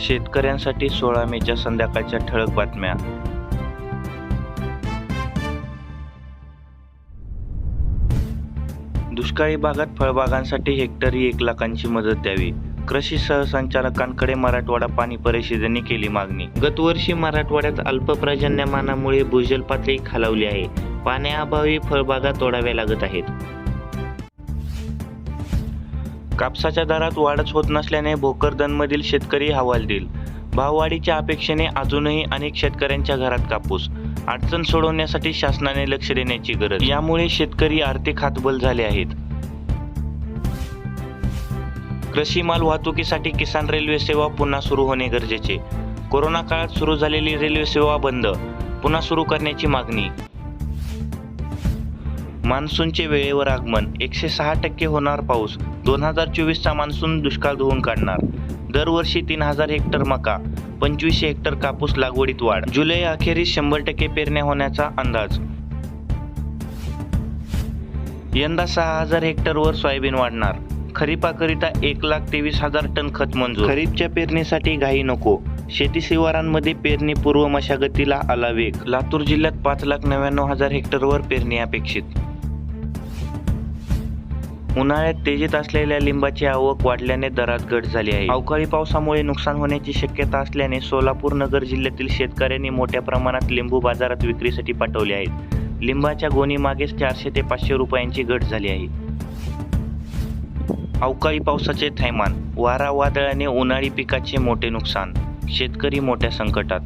शेतकऱ्यांसाठी सोळा मेच्या संध्याकाळच्या ठळक बातम्या. दुष्काळी भागात फळबागांसाठी हेक्टरी एक लाखांची मदत द्यावी. कृषी सहसंचालकांकडे मराठवाडा पाणी परिषदेने केली मागणी. गतवर्षी मराठवाड्यात अल्प पर्जन्यमानामुळे भूजल पातळी खालावली आहे. पाण्याअभावी फळबागा तोडाव्या लागत आहेत. कापसाच्या दरात वाढच होत नसल्याने भोकरदनमधील शेतकरी हवालदिल भाववाढीच्या अपेक्षेने अजूनही अनेक शेतकऱ्यांच्या घरात कापूस. अडचण सोडवण्यासाठी शासनाने लक्ष देण्याची गरज. यामुळे शेतकरी आर्थिक हातबल झाले आहेत. कृषी माल वाहतुकीसाठी किसान रेल्वे सेवा पुन्हा सुरू होणे गरजेचे. कोरोना काळात सुरू झालेली रेल्वे सेवा बंद. पुन्हा सुरू करण्याची मागणी. मान्सूनचे वेळेवर आगमन एकशे सहा टक्के होणार पाऊस दोन हजार चोवीसचा मान्सून दुष्काळ धुवून काढणार. दरवर्षी तीन हजार हेक्टर मका पंचवीसशे हेक्टर कापूस लागवडीत वाढ. जुलै अखेरीस शंभर टक्के पेरण्या होण्याचा अंदाज. यंदा सहा हजार हेक्टरवर सोयाबीन वाढणार. खरीपाकरिता एक लाख तेवीस हजार टन खत मंजूर. खरीपच्या पेरणीसाठी घाई नको. शेती शिवारांमध्ये पेरणी पूर्व मशागतीला आला वेग. लातूर जिल्ह्यात पाच लाख नव्याण्णव हजार हेक्टरवर पेरणी अपेक्षित. उन्हाळ्यात तेजीत असलेल्या लिंबाची आवक वाढल्याने दरात घट झाली आहे. अवकाळी पावसामुळे नुकसान होण्याची शक्यता असल्याने सोलापूर नगर जिल्ह्यातील शेतकऱ्यांनी मोठ्या प्रमाणात लिंबू बाजारात विक्रीसाठी पाठवले आहेत. लिंबाच्या गोणी मागेच चारशे ते पाचशे रुपयांची घट झाली आहे. अवकाळी पावसाचे थैमान वारा वादळाने उन्हाळी पिकाचे मोठे नुकसान शेतकरी मोठ्या संकटात.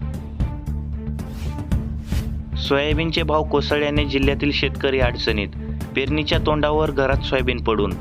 सोयाबीनचे भाव कोसळल्याने जिल्ह्यातील शेतकरी अडचणीत पेरणीच्या तोंडावर घरात सोयाबीन पडून